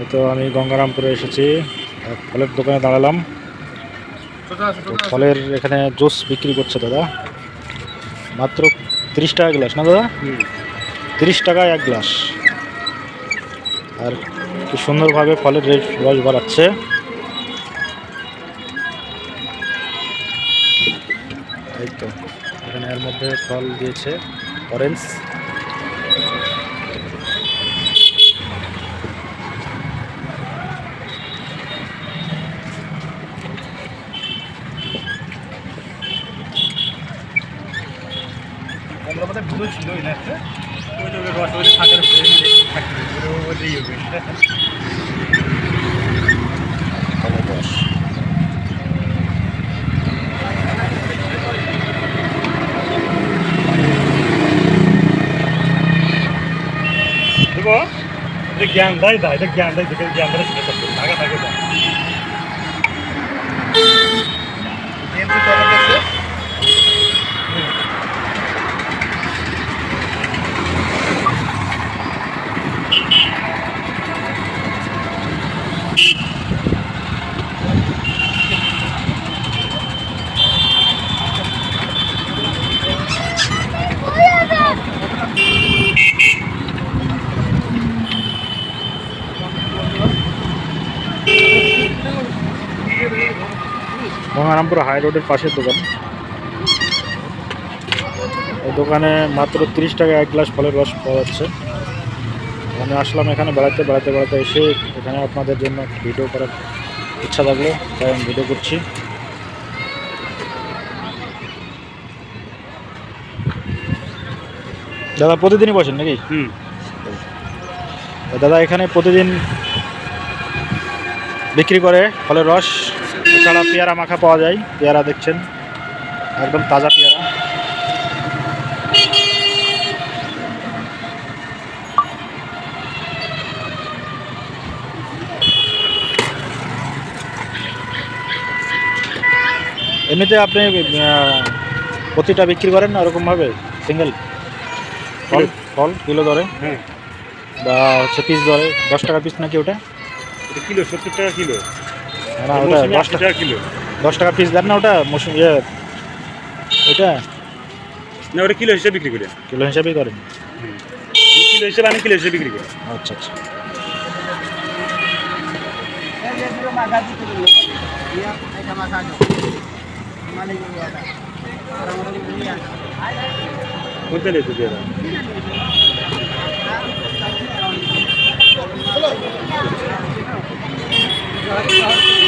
এই তো আমি গঙ্গারামপুরে এসেছি। এক ফলের দোকানে দাঁড়ালাম। ফলের এখানে জুস বিক্রি করছে দাদা। মাত্র তিরিশ টাকা গ্লাস না দাদা? তিরিশ টাকায় এক গ্লাস। আর কি সুন্দরভাবে ফলের রেস রস বাড়াচ্ছে। এই তো এখানে এর মধ্যে ফল দিয়েছে অরেঞ্জ। আমরা মধ্যে ভুলো ছিল না একটা ওই তো রস ওই থাকার ওই রস দেখো, এটা জ্ঞান দেয় দা এটা জ্ঞান দেয় দেয় সেটা করতে থাকা থাকে গঙ্গারামপুর হাই রোডের পাশের দোকান। এই দোকানে মাত্র তিরিশ টাকা এক গ্লাস ফলের রস পাওয়া যাচ্ছে। আমি আসলাম এখানে বেড়াতে বেড়াতে বেড়াতে এসে এখানে আপনাদের জন্য ভিডিও করার ইচ্ছা থাকল তাই আমি ভিডিও করছি। দাদা প্রতিদিনই বসেন নাকি? হুম। দাদা এখানে প্রতিদিন বিক্রি করে ফলের রস। এছাড়া পেয়ারা মাখা পাওয়া যায় পেয়ারা দেখছেন একদম তাজা পেয়ারা। এমনিতে আপনি প্রতিটা বিক্রি করেন না ওরকমভাবে সিঙ্গেল ফল ফল কিলো ধরে হ্যাঁ। বা হচ্ছে পিস ধরে দশ টাকা পিস নাকি ওটা? কিলো সত্তর টাকা কিলো। না ওটা দশ টাকা কিলো। দশ টাকা পিস দেন না ওটা মৌসুম ইয়ে ওইটা। না ওটা কিলো হিসেবে বিক্রি করি। কিলো হিসাবেই করেন। কিলো হিসেবে আমি কিলো হিসেবে বিক্রি করি। আচ্ছা আচ্ছা। কোনটা নিয়েছে পেয়ারা পাঁচ গ্লাস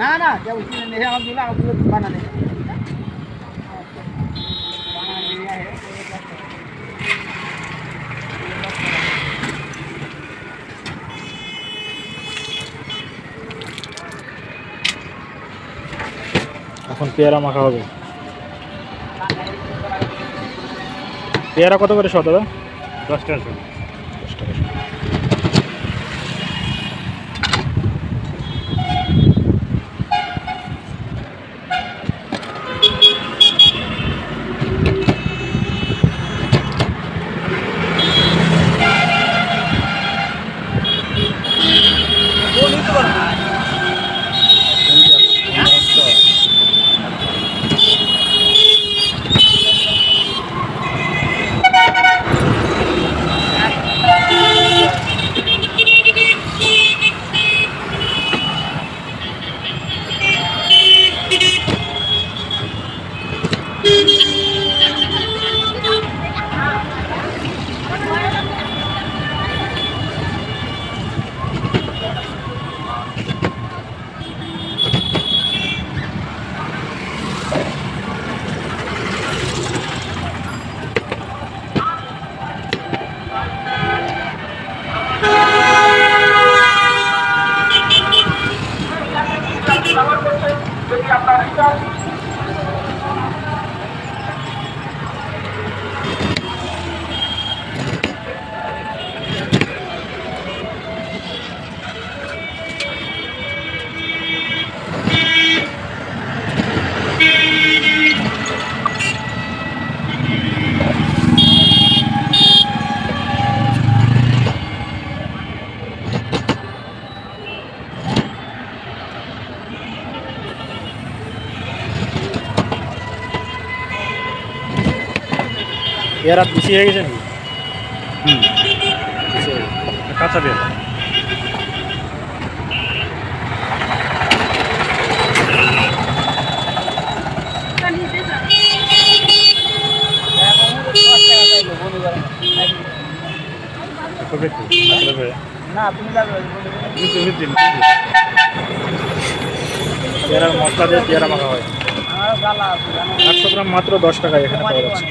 না না আমার আমার এখন পেয়ারা মাখা হবে। পেয়ারা কত করে শো দাদা দশ টাকা দশ টাকা Jadi apa kita এর আর হয়ে গেছে হুম। কাঁচা বেল। পেয়ারার মশলা দিয়ে পেয়ারা মাখা হয়। আটশো গ্রাম মাত্র দশ টাকায় এখানে পাওয়া যাচ্ছে।